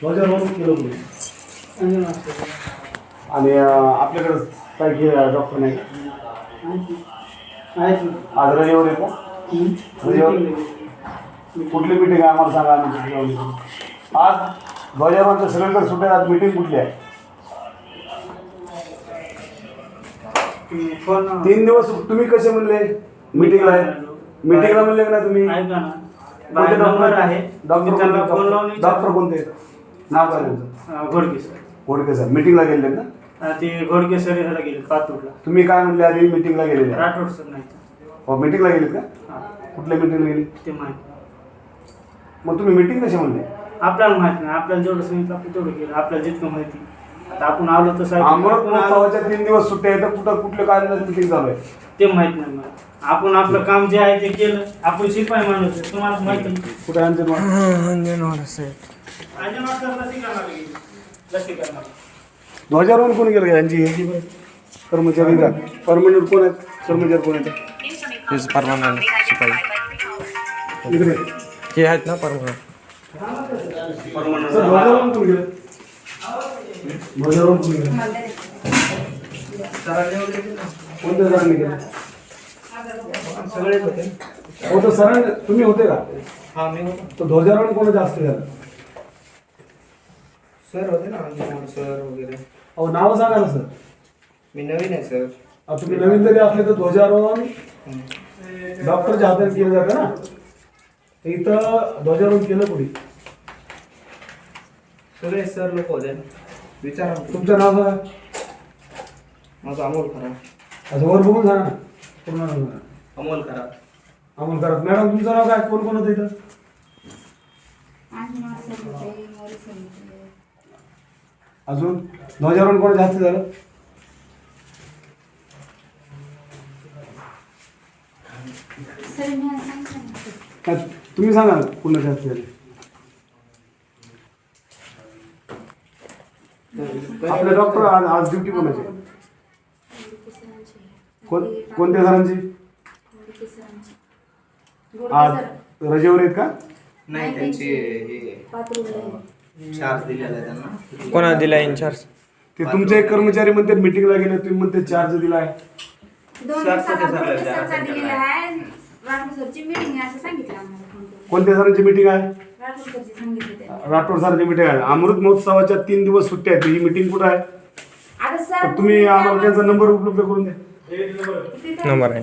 ध्वजारोहण केलं आणि आपल्याकडं काय घे डॉक्टर नाही. आज रविवार आहे का हम्म. कुठली मिटिंग आहे आम्हाला सांगा आम्ही. आज ध्वजारोहणच्या सगळीकडे सुट्ट्या आज मिटिंग कुठली आहे? तीन दिवस तुम्ही कसे म्हणले? मिटिंगला आहे. मिटिंगला म्हणले का नाही तुम्ही? डॉक्टर आहे? डॉक्टर कोणते? नाव काय. अं, घोडके सर घोडके सर मिटिंगला गेले ना अं, ते घोडके सर ह्याला गेले पातूरला तुम्ही काय म्हणले आधी? मिटिंगला गेलेले. राठोड सर नाही हो मिटिंगला गेलेत का? हा, कुठल्या मिटिंगला गेले? ते माहिती मग तुम्ही मिटिंग कशी म्हणले? आपल्याला माहीत नाही. आपल्याला जेवढं सांगितलं आपण तेवढं केलं. आपल्याला जितकं माहिती. आता आपण आलो तर साहेब अमृत आलो- महोत्सवाच्या तीन दिवस सुट्ट्या आहेत तर कुठं कुठल्या कार्यालयात मिटिंग चालू आहे? ते माहीत नाही मला. आपण आपलं काम जे आहे ते केलं. आपण शिपाई माणूस आहे. तुम्हाला माहिती आहे. कुठे अंजनवाड अंजनवाड गेले. लसीकरणाला. ध्वजारोहण कोणी केलं यांची ह्याची कर्मचारी का? परमनंट कोण आहेत? कर्मचारी कोण आहेत? हेच परमानंट शिपाई. इकडे. हे आहेत ना परमानंट ध्वजारोहण कोण केलं? ध्वजारोहण कोण केलं? कोणत्या सरांनी केलं? सगळेच होते. हो तर सरांनी तुम्ही होते का? हा मी होतो. ध्वजारोहण कोण जास्त केलं सर होते ना अंजनवाड सर वगैरे. अहो नावं सांगा ना सर मी नवीन आहे सर आता तुम्ही नवीन जरी असले तर ध्वजारोहण डॉक्टरच्या हाताने केलं जातं ना. तर इथं ध्वजारोहण केलं कुणी? सगळे सर लोक होते. विचारा ना. तुमचं नाव सांगा. माझं अमोल खरा असं वर बघून सांगा ना. पूर्ण नाव सांगा. अमोल खरा अमोल करत मॅडम तुमचं नाव काय? कोण कोण होतं इथं? अजून ध्वजारोहण कोण जास्त झालं? काय तुम्ही सांगा पुन्हा जास्त झाले. आपले डॉक्टर आज आज ड्युटी कोणाची? कोण कोणत्या सरांची? आज रजेवर आहेत का? नाही त्यांची हे चार्ज दिलेला आहे त्यांना. कोणाला दिला इन्चार्ज ते तुमचे एक कर्मचारी म्हणते मीटिंगला गेले तुम्ही म्हणते चार्ज दिलाय. दोन सरचा दिलेला आहे. राठोड सरची मीटिंग आहे असं सांगितलं आम्हाला फोन करून. कोणत्या सरांची मीटिंग आहे? राठोड सरची सांगितलं त्यांनी. राठोड सरांची मीटिंग आहे. अमृत महोत्सवाच्या तीन दिवस सुट्ट्या आहेत. ही मीटिंग कुठं आहे? आता सर तर तुम्ही आम्हाला त्यांचा नंबर उपलब्ध करून द्या. नंबर आहे.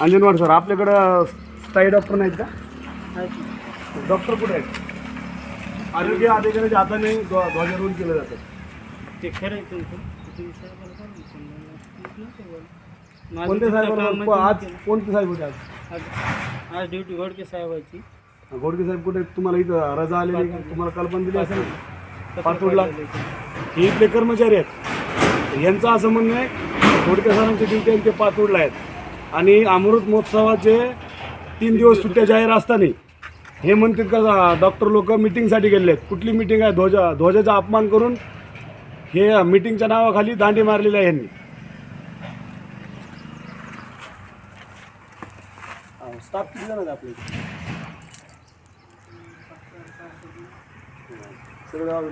अंजनवाड सर आपल्याकडं स्थायी डॉक्टर नाहीत का? डॉक्टर कुठे आहेत? आरोग्य अधिकाऱ्याच्या हाताने ध्व- ध्वजारोहण केलं जातं. ते खरं आहे तुमचं. तुम्ही. साहेबाला. माझं काम साहेब म्हणजे आज कोणते साहेब होते आज? आज आज ड्युटी घोडके साहेबाची गोडके साहेब कुठे आहेत? तुम्हाला इथं रजा आलेली का? तुम्हाला कल्पना दिली असेल ना? हे इथले कर्मचारी आहेत. यांचं असं म्हणणं आहे गोडके सरांची ड्युटी आहे ते पातूरला आहेत. आणि अमृत महोत्सवाचे तीन दिवस सुट्ट्या जाहीर असताना हे म्हणतात का डॉक्टर लोक मिटिंगसाठी गेले आहेत कुठली मिटिंग आहे? ध्वजा ध्वजाचा अपमान करून हे मिटिंगच्या नावाखाली दांडी मारलेली आहे यांनी. स्टाफ किती जण आपले? सगळं.